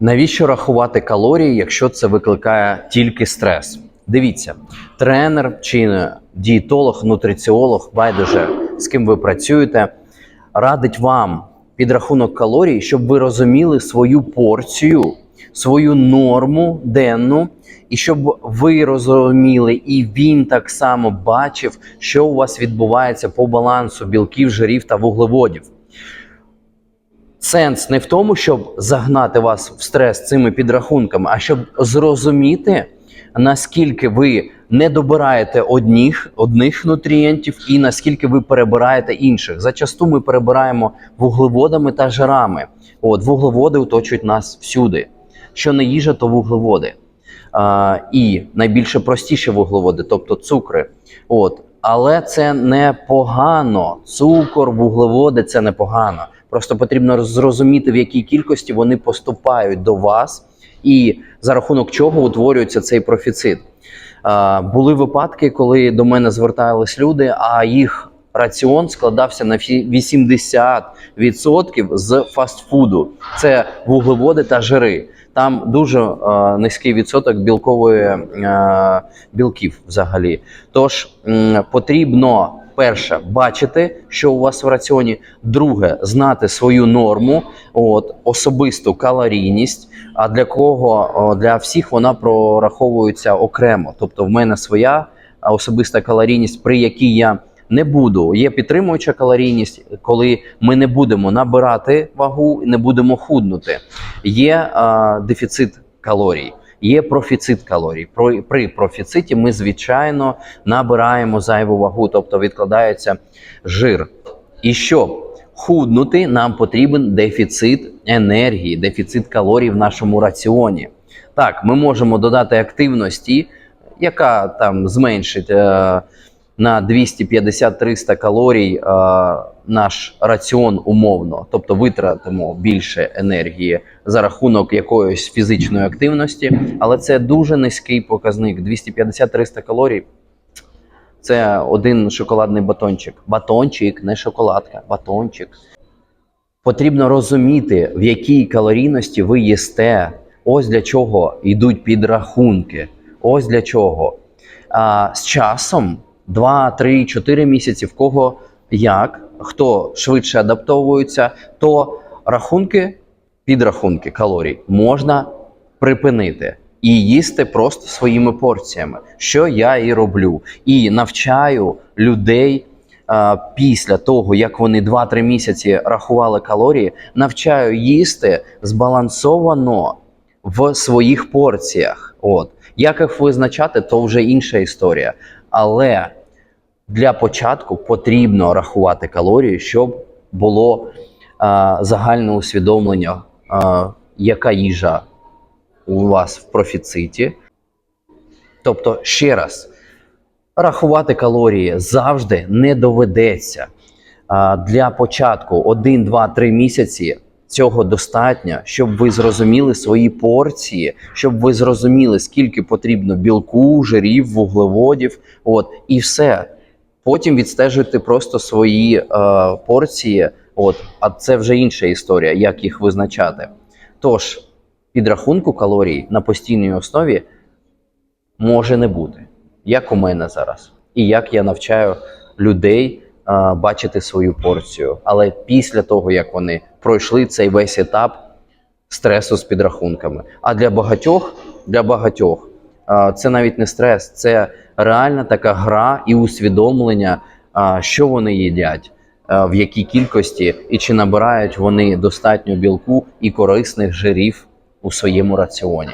Навіщо рахувати калорії, якщо це викликає тільки стрес? Дивіться, тренер чи дієтолог, нутриціолог, байдуже з ким ви працюєте, радить вам підрахунок калорій, щоб ви розуміли свою порцію, свою норму денну, і щоб ви розуміли, і він так само бачив, що у вас відбувається по балансу білків, жирів та вуглеводів. Сенс не в тому, щоб загнати вас в стрес цими підрахунками, а щоб зрозуміти, наскільки ви не добираєте одних, одних нутрієнтів і наскільки ви перебираєте інших. Зачасту ми перебираємо вуглеводами та жирами. От вуглеводи оточують нас всюди. Що не їжа, то вуглеводи. А, і найбільше простіші вуглеводи, тобто цукри. От. Але це не погано. Цукор, вуглеводи це не погано. Просто потрібно зрозуміти, в якій кількості вони поступають до вас, і за рахунок чого утворюється цей профіцит. Були випадки, коли до мене звертались люди, а їх раціон складався на 80% з фастфуду. Це вуглеводи та жири. Там дуже е, низький відсоток білкової е, білків взагалі. Тож м, потрібно перше бачити, що у вас в раціоні. Друге, знати свою норму, от особисту калорійність. А для кого для всіх вона прораховується окремо. Тобто, в мене своя особиста калорійність, при якій я не буду. Є підтримуюча калорійність, коли ми не будемо набирати вагу, не будемо худнути. Є а, дефіцит калорій. Є профіцит калорій. При профіциті ми звичайно набираємо зайву вагу, тобто відкладається жир. І щоб худнути, нам потрібен дефіцит енергії, дефіцит калорій в нашому раціоні. Так, ми можемо додати активності, яка там зменшить е, на 250-300 калорій е, наш раціон умовно, тобто витратимо більше енергії за рахунок якоїсь фізичної активності, але це дуже низький показник. 250-300 калорій. Це один шоколадний батончик. Батончик, не шоколадка, батончик. Потрібно розуміти, в якій калорійності ви їсте. Ось для чого йдуть підрахунки. Ось для чого. А, з часом 2, 3, 4 місяці, в кого як, хто швидше адаптовується, то рахунки, підрахунки калорій можна припинити і їсти просто своїми порціями, що я і роблю. І навчаю людей а, після того, як вони 2-3 місяці рахували калорії, навчаю їсти збалансовано в своїх порціях. От. Як їх визначати, то вже інша історія. Але для початку потрібно рахувати калорії, щоб було а, загальне усвідомлення, а, яка їжа у вас в профіциті. Тобто, ще раз, рахувати калорії завжди не доведеться. А, Для початку 1, 2, 3 місяці цього достатньо, щоб ви зрозуміли свої порції, щоб ви зрозуміли, скільки потрібно білку, жирів, вуглеводів. От, і все. Потім відстежуйте просто свої е, порції. От, а це вже інша історія, як їх визначати. Тож, підрахунку калорій на постійній основі може не бути, як у мене зараз, і як я навчаю людей а, бачити свою порцію. Але після того, як вони пройшли цей весь етап стресу з підрахунками. А для багатьох, для багатьох це навіть не стрес, це реальна така гра і усвідомлення, що вони їдять. В якій кількості і чи набирають вони достатньо білку і корисних жирів у своєму раціоні.